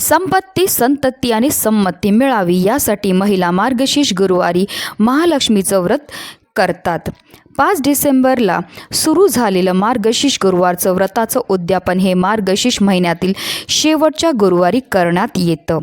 संपत्ती संतती आणि संमती मिळावी यासाठी महिला मार्गशीर्ष गुरुवारी महालक्ष्मीचं व्रत करतात. पाच डिसेंबरला सुरू झालेलं मार्गशीर्ष गुरुवारचं व्रताचं उद्यापन हे मार्गशीर्ष महिन्यातील शेवटच्या गुरुवारी करण्यात येतं.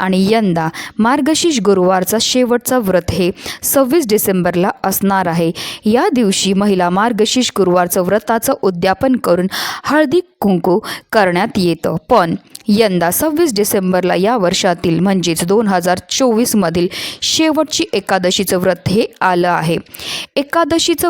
आणि यंदा मार्गशीर्ष गुरुवारचा शेवटचा व्रत हे सव्वीस डिसेंबरला असणार आहे. या दिवशी महिला मार्गशीर्ष गुरुवारचं व्रताचं उद्यापन करून हळदी कुंकू करण्यात येतं. पण यंदा सव्वीस डिसेंबरला या वर्षातील म्हणजेच दोन हजार चोवीसमधील शेवटची एकादशीचं व्रत हे आलं आहे. एकादशीचं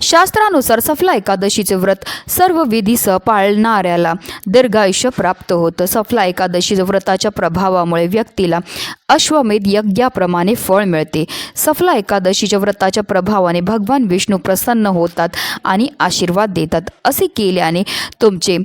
शास्त्रानुसार सफला एकादशीचे व्रत सर्व विधीसह पाळणाऱ्याला दीर्घायुष्य प्राप्त होतं. सफला एकादशी व्रताच्या प्रभावामुळे व्यक्तीला अश्वमेध यज्ञाप्रमाणे फळ मिळते. सफला एकादशीच्या व्रताच्या प्रभावाने भगवान विष्णू प्रसन्न होतात आणि आशीर्वाद देतात. असे केल्याने तुमचे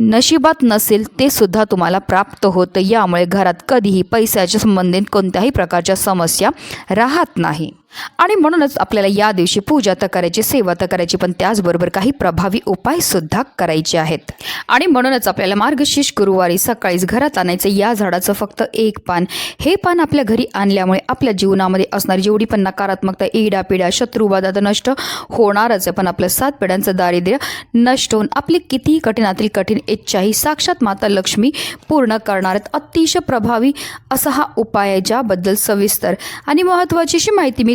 नशिबात नसेल ते सुद्धा तुम्हाला प्राप्त होतं. यामुळे घरात कधीही पैशाच्या संबंधित कोणत्याही प्रकारच्या समस्या राहत नाही. आणि म्हणूनच आपल्याला या दिवशी पूजा तर करायची सेवा तर करायची पण त्याचबरोबर काही प्रभावी उपायसुद्धा करायचे आहेत. आणि म्हणूनच आपल्याला मार्गशीर्ष गुरुवारी सकाळीच घरात आणायचं या झाडाचं फक्त एक पान. हे पान आपल्या घरी आणल्यामुळे आपल्या जीवनामध्ये असणारी जेवढी पण नकारात्मकता इडा पिढ्या शत्रुवादा तर नष्ट होणारच आहे पण आपल्या सात पिढ्यांचं दारिद्र्य नष्ट होऊन आपली कितीही कठीणातील कठीण इच्छाही साक्षात माता लक्ष्मी पूर्ण करणार आहेत. अतिशय प्रभावी असा हा उपाय आहे ज्याबद्दल सविस्तर आणि महत्त्वाची अशी माहिती मी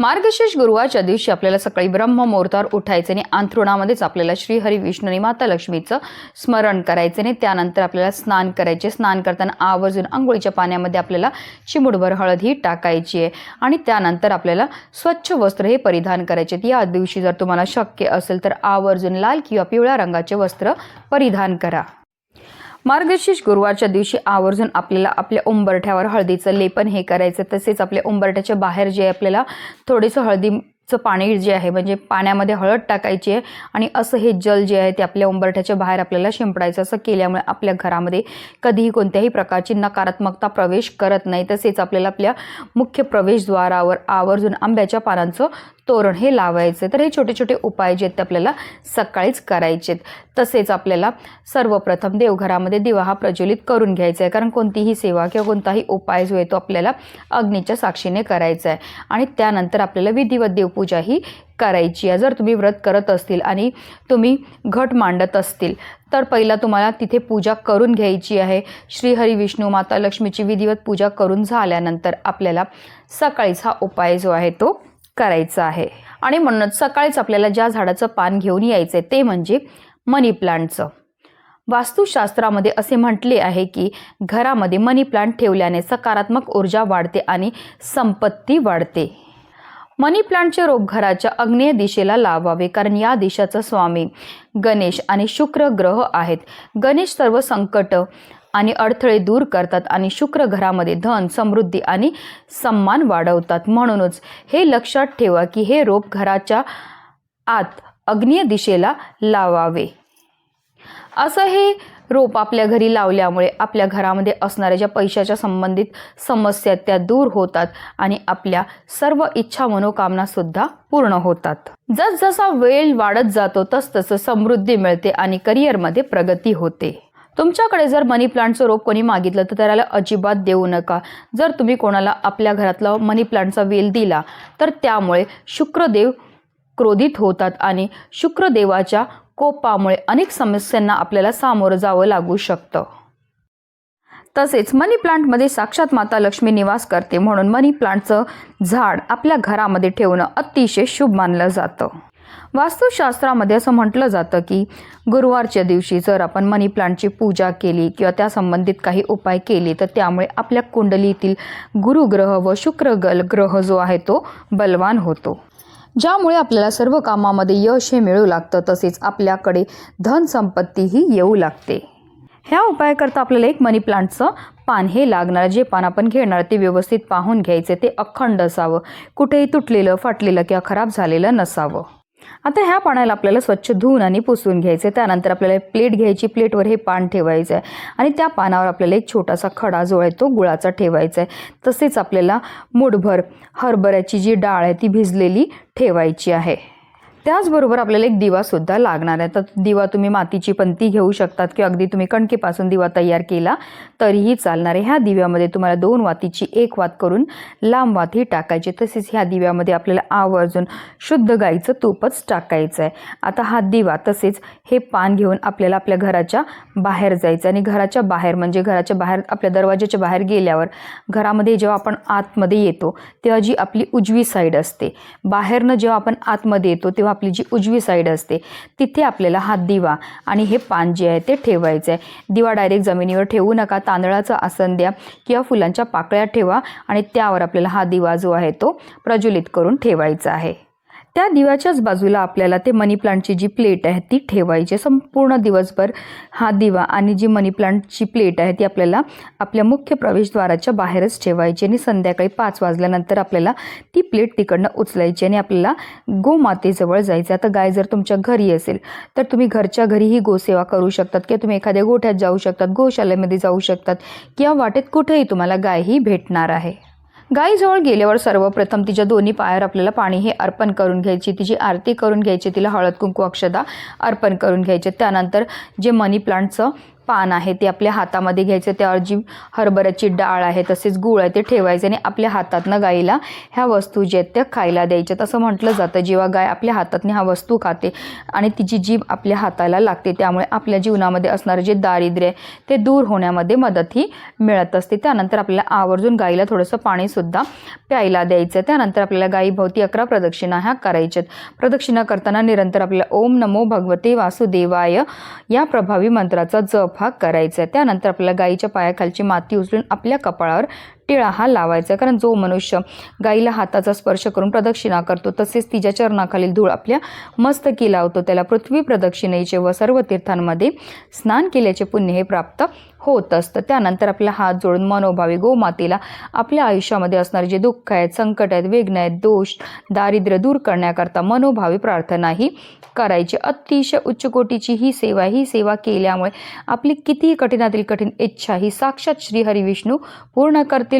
मार्गशीर्ष गुरुवारच्या दिवशी आपल्याला सकाळी ब्रह्म मुहूर्तावर उठायचे आणि अंथरुणामध्येच आपल्याला श्री हरी विष्णू आणि माता लक्ष्मीचं स्मरण करायचे आणि त्यानंतर आपल्याला स्नान करायचे. स्नान करताना आवर्जून आंघोळीच्या पाण्यामध्ये आपल्याला चिमुडभर हळद ही टाकायची आहे. आणि त्यानंतर आपल्याला स्वच्छ वस्त्र हे परिधान करायचे. आहेत. या दिवशी जर तुम्हाला शक्य असेल तर आवर्जून लाल किंवा पिवळ्या रंगाचे वस्त्र परिधान करा. मार्गशीर्ष गुरुवारच्या दिवशी आवर्जून आपल्याला आपल्या उंबरठ्यावर हळदीचं लेपन हे करायचं. तसेच आपल्या उंबरठ्याच्या बाहेर जे आपल्याला थोडेसं हळदी चं पाणी जे आहे म्हणजे पाण्यामध्ये हळद टाकायची आहे आणि असं हे जल जे आहे ते आपल्या उंबरठ्याच्या बाहेर आपल्याला शिंपडायचं. असं केल्यामुळे आपल्या घरामध्ये कधीही कोणत्याही प्रकारची नकारात्मकता प्रवेश करत नाही. तसेच आपल्याला आपल्या मुख्य प्रवेशद्वारावर आवर्जून आंब्याच्या पानांचं तोरण हे लावायचं तर हे छोटे छोटे उपाय जे आहेत ते आपल्याला सकाळीच करायचे तसेच आपल्याला सर्वप्रथम देवघरामध्ये दिवा हा प्रज्वलित करून घ्यायचा आहे कारण कोणतीही सेवा किंवा कोणताही उपाय जो आहे तो आपल्याला अग्नीच्या साक्षीने करायचा आहे आणि त्यानंतर आपल्याला विधिवत देवपूजा ही करायची आहे. जर तुम्ही व्रत करत असतील आणि तुम्ही घट मांडत असतील तर पहिला तुम्हाला तिथे पूजा करून घ्यायची आहे. श्रीहरी विष्णू माता लक्ष्मीची विधिवत पूजा करून झाल्यानंतर आपल्याला सकाळीच हा उपाय जो आहे तो करायचा आहे. आणि म्हणूनच सकाळीच आपल्याला ज्या झाडाचं पान घेऊन यायचं आहे ते म्हणजे मनी प्लांटचं. वास्तुशास्त्रामध्ये असे म्हटले आहे की घरामध्ये मनी प्लांट ठेवल्याने सकारात्मक ऊर्जा वाढते आणि संपत्ती वाढते. मनी प्लांटचे रोप घराच्या अग्नेय दिशेला लावावे कारण या दिशाचा स्वामी गणेश आणि शुक्र ग्रह आहेत. गणेश सर्व संकट आणि अडथळे दूर करतात आणि शुक्र घरामध्ये धन समृद्धी आणि सन्मान वाढवतात. म्हणूनच हे लक्षात ठेवा की हे रोप घराच्या आत अग्नीय दिशेला लावावे. असं हे रोप आपल्या घरी लावल्यामुळे आपल्या घरामध्ये असणाऱ्या ज्या पैशाच्या संबंधित समस्या त्या दूर होतात आणि आपल्या सर्व इच्छा मनोकामना सुद्धा पूर्ण होतात. जसजसा वेळ वाढत जातो तसतसं समृद्धी मिळते आणि करिअरमध्ये प्रगती होते. तुमच्याकडे जर मनी प्लांटचं रोप कोणी मागितलं तर त्याला अजिबात देऊ नका. जर तुम्ही कोणाला आपल्या घरातला मनी प्लांटचा वेल दिला तर त्यामुळे शुक्रदेव क्रोधित होतात आणि शुक्रदेवाच्या कोपामुळे अनेक समस्यांना आपल्याला सामोरं जावं लागू शकतं. तसेच मनी प्लांटमध्ये साक्षात माता लक्ष्मी निवास करते म्हणून मनी प्लांटचं झाड आपल्या घरामध्ये ठेवणं अतिशय शुभ मानलं जातं. वास्तुशास्त्रामध्ये असं म्हटलं जातं की गुरुवारच्या दिवशी जर आपण मनी प्लांटची पूजा केली किंवा त्या संबंधित काही उपाय केले तर त्यामुळे आपल्या कुंडलीतील गुरुग्रह व शुक्रगल ग्रह जो आहे तो बलवान होतो. ज्यामुळे आपल्याला सर्व कामामध्ये यश हे मिळू लागतं तसेच आपल्याकडे धनसंपत्तीही येऊ लागते. ह्या उपायाकरता आपल्याला एक मनी प्लांटचं पान हे लागणार. जे पान आपण घेणार ते व्यवस्थित पाहून घ्यायचे ते अखंड असावं. कुठेही तुटलेलं फाटलेलं किंवा खराब झालेलं नसावं. आता ह्या पाण्याला आपल्याला स्वच्छ धुवून आणि पुसून घ्यायचं. आहे त्यानंतर आपल्याला प्लेट घ्यायची. प्लेटवर हे पान ठेवायचं आहे आणि त्या पानावर आपल्याला एक छोटासा खडा जो आहे तो गुळाचा ठेवायचा आहे तसेच आपल्याला मुठभर हरभऱ्याची जी डाळ आहे ती भिजलेली ठेवायची आहे. त्याचबरोबर आपल्याला एक दिवासुद्धा लागणार आहे. तर दिवा तुम्ही मातीची पंती घेऊ शकतात किंवा अगदी तुम्ही कणकेपासून दिवा तयार केला तरीही चालणार आहे. ह्या दिव्यामध्ये तुम्हाला दोन वातीची एक वात करून लांब वाती टाकायची. तसेच ह्या दिव्यामध्ये आपल्याला आवर्जून शुद्ध गाईचं तूपच टाकायचं आहे. आता हा दिवा तसेच हे पान घेऊन आपल्याला आपल्या घराच्या बाहेर जायचं आणि घराच्या बाहेर म्हणजे घराच्या बाहेर आपल्या दरवाजाच्या बाहेर गेल्यावर घरामध्ये जेव्हा आपण आतमध्ये येतो तेव्हा जी आपली उजवी साईड असते बाहेरनं जेव्हा आपण आतमध्ये येतो तेव्हा आपली जी उजवी साईड असते तिथे आपल्याला हा दिवा. आणि हे पान जे आहे ते ठेवायचं आहे दिवा डायरेक्ट जमिनीवर ठेवू नका तांदळाचं आसन द्या किंवा फुलांच्या पाकळ्या ठेवा आणि त्यावर आपल्याला हा दिवा जो आहे तो प्रज्वलित करून ठेवायचा आहे. त्या दिव्याच्याच बाजूला आपल्याला ते मनी प्लांटची जी प्लेट आहे ती ठेवायची संपूर्ण दिवसभर हा दिवा आणि जी मनी प्लांटची प्लेट आहे ती आपल्याला आपल्या मुख्य प्रवेशद्वाराच्या बाहेरच ठेवायची आणि संध्याकाळी पाच वाजल्यानंतर आपल्याला ती प्लेट तिकडनं उचलायची आणि आपल्याला गोमातेजवळ जायचं आता गाय जर तुमच्या घरी असेल तर तुम्ही घरच्या घरीही गोसेवा करू शकतात किंवा तुम्ही एखाद्या गोठ्यात जाऊ शकतात गोशालेमध्ये जाऊ शकतात किंवा वाटेत कुठेही तुम्हाला गाय ही भेटणार आहे. गायीजवळ गेल्यावर सर्वप्रथम तिच्या दोन्ही पायावर आपल्याला पाणी हे अर्पण करून घ्यायची तिची आरती करून घ्यायची तिला हळद कुंकू अक्षदा अर्पण करून घ्यायचे. त्यानंतर जे मनी प्लांटचं पान आहे ते आपल्या हातामध्ये घ्यायचं त्यावर जी हरभऱ्याची डाळ आहे तसेच गुळ आहे ते ठेवायचे आणि आपल्या हातातनं गाईला ह्या वस्तू जे आहेत त्या खायला द्यायच्यात असं म्हटलं जातं जेव्हा गाय आपल्या हातातनं ह्या वस्तू खाते आणि तिची जीभ आपल्या हाताला लागते त्यामुळे आपल्या जीवनामध्ये असणारे जे दारिद्र्य आहे ते दूर होण्यामध्ये मदतही मिळत असते. त्यानंतर आपल्याला आवर्जून गाईला थोडंसं पाणीसुद्धा प्यायला द्यायचं. त्यानंतर आपल्याला गायीभोवती अकरा प्रदक्षिणा ह्या करायच्यात. प्रदक्षिणा करताना निरंतर आपल्याला ओम नमो भगवते वासुदेवाय या प्रभावी मंत्राचा जप हा करायचा आहे त्यानंतर आपल्याला गाईच्या पायाखालची माती उचलून आपल्या कपाळावर टिळा हा लावायचा कारण जो मनुष्य गाईला हाताचा स्पर्श करून प्रदक्षिणा करतो तसेच तिच्या चरणाखालील धूळ आपल्या मस्तकी लावतो. त्याला पृथ्वी प्रदक्षिणेचे व सर्व तीर्थांमध्ये स्नान केल्याचे पुण्य हे प्राप्त होत असतं त्यानंतर आपला हात जोडून मनोभावी गोमातेला आपल्या आयुष्यामध्ये असणारे जे दुःख आहेत संकट आहेत वेग्न आहेत दोष दारिद्र्य दूर करण्याकरता मनोभावी प्रार्थनाही करायची. अतिशय उच्च कोटीची ही सेवा ही सेवा केल्यामुळे आपली कितीही कठीणातील कठीण इच्छा ही साक्षात श्री विष्णू पूर्ण करतील.